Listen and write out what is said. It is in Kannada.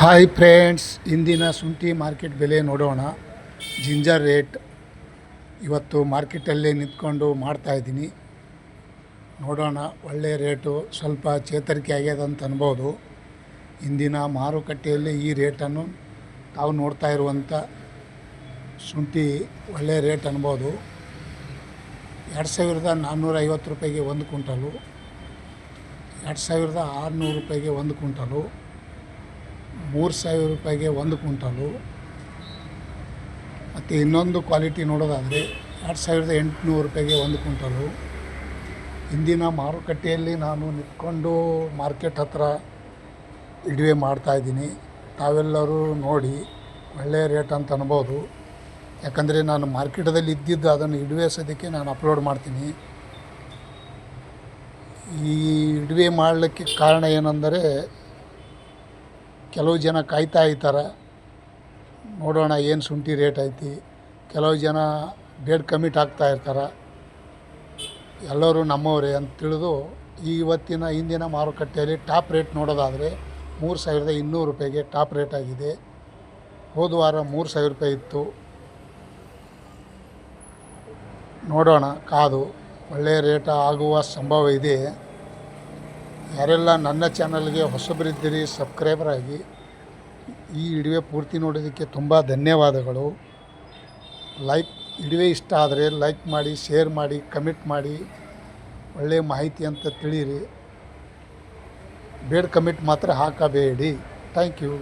ಹಾಯ್ ಫ್ರೆಂಡ್ಸ್ ಇಂದಿನ ಶುಂಠಿ ಮಾರ್ಕೆಟ್ ಬೆಲೆ ನೋಡೋಣ. ಜಿಂಜರ್ ರೇಟ್ ಇವತ್ತು ಮಾರ್ಕೆಟಲ್ಲೇ ನಿಂತ್ಕೊಂಡು ಮಾಡ್ತಾಯಿದ್ದೀನಿ ನೋಡೋಣ ಒಳ್ಳೆಯ ರೇಟು ಸ್ವಲ್ಪ ಚೇತರಿಕೆ ಆಗ್ಯದ ಅಂತ ಅನ್ಬೋದು. ಇಂದಿನ ಮಾರುಕಟ್ಟೆಯಲ್ಲಿ ಈ ರೇಟನ್ನು ತಾವು ನೋಡ್ತಾ ಇರುವಂಥ ಶುಂಠಿ ಒಳ್ಳೆಯ ರೇಟ್ ಅನ್ಬೋದು. ಎರಡು ಸಾವಿರದ ನಾನ್ನೂರ ಐವತ್ತು ರೂಪಾಯಿಗೆ ಒಂದು ಕ್ವಿಂಟಲು. ಎರಡು ಸಾವಿರದ ಆರುನೂರು ರೂಪಾಯಿಗೆ ಒಂದು ಕ್ವಿಂಟಲು, ಮೂರು ಸಾವಿರ ರೂಪಾಯಿಗೆ ಒಂದು ಕ್ವಿಂಟಲು, ಮತ್ತು ಇನ್ನೊಂದು ಕ್ವಾಲಿಟಿ ನೋಡೋದಾದರೆ ಎರಡು ಸಾವಿರದ ಎಂಟುನೂರು ರೂಪಾಯಿಗೆ ಒಂದು ಕ್ವಿಂಟಲು. ಇಂದಿನ ಮಾರುಕಟ್ಟೆಯಲ್ಲಿ ನಾನು ನಿಂತ್ಕೊಂಡು ಮಾರ್ಕೆಟ್ ಹತ್ರ ಇಡುವೆ ಮಾಡ್ತಾಯಿದ್ದೀನಿ ತಾವೆಲ್ಲರೂ ನೋಡಿ, ಒಳ್ಳೆಯ ರೇಟ್ ಅಂತ ಅನ್ಬೋದು. ಯಾಕಂದರೆ ನಾನು ಮಾರ್ಕೆಟದಲ್ಲಿ ಇದ್ದಿದ್ದು ಅದನ್ನು ಇಡುವೆ ಸದ್ಯಕ್ಕೆ ನಾನು ಅಪ್ಲೋಡ್ ಮಾಡ್ತೀನಿ. ಈ ಇಡುವೆ ಮಾಡಲಿಕ್ಕೆ ಕಾರಣ ಏನೆಂದರೆ ಕೆಲವು ಜನ ಕಾಯ್ತಾ ಇರ್ತಾರೆ. ನೋಡೋಣ ಏನು ಶುಂಠಿ ರೇಟ್ ಐತಿ. ಕೆಲವು ಜನ ಬೇಡ್ ಕಮಿಟ್ ಆಗ್ತಾ ಇರ್ತಾರೆ. ಎಲ್ಲರೂ ನಮ್ಮವರೇ ಅಂತ ತಿಳಿದು ಇವತ್ತಿನ ಇಂದಿನ ಮಾರುಕಟ್ಟೆಯಲ್ಲಿ ಟಾಪ್ ರೇಟ್ ನೋಡೋದಾದರೆ ಮೂರು ಸಾವಿರದ ಇನ್ನೂರು ರೂಪಾಯಿಗೆ ಟಾಪ್ ರೇಟ್ ಆಗಿದೆ. ಹೋದ ವಾರ ಮೂರು ಸಾವಿರ ರೂಪಾಯಿ ಇತ್ತು. ನೋಡೋಣ ಕಾದು. ಒಳ್ಳೆಯ ರೇಟ್ ಆಗುವ ಸಂಭವ ಇದೆ. ಯಾರೆಲ್ಲ ನನ್ನ ಚಾನಲ್ಗೆ ಹೊಸಬರಿದ್ದೀರಿ, ಸಬ್ಸ್ಕ್ರೈಬರ್ ಆಗಿ, ಈ ಇಡುವೆ ಪೂರ್ತಿ ನೋಡೋದಕ್ಕೆ ತುಂಬ ಧನ್ಯವಾದಗಳು. ಲೈಕ್, ಇಡುವೆ ಇಷ್ಟ ಆದರೆ ಲೈಕ್ ಮಾಡಿ, ಶೇರ್ ಮಾಡಿ, ಕಮೆಂಟ್ ಮಾಡಿ ಒಳ್ಳೆಯ ಮಾಹಿತಿ ಅಂತ ತಿಳಿಯಿರಿ. ಬೇಡ ಕಮೆಂಟ್ ಮಾತ್ರ ಹಾಕಬೇಡಿ. Thank you.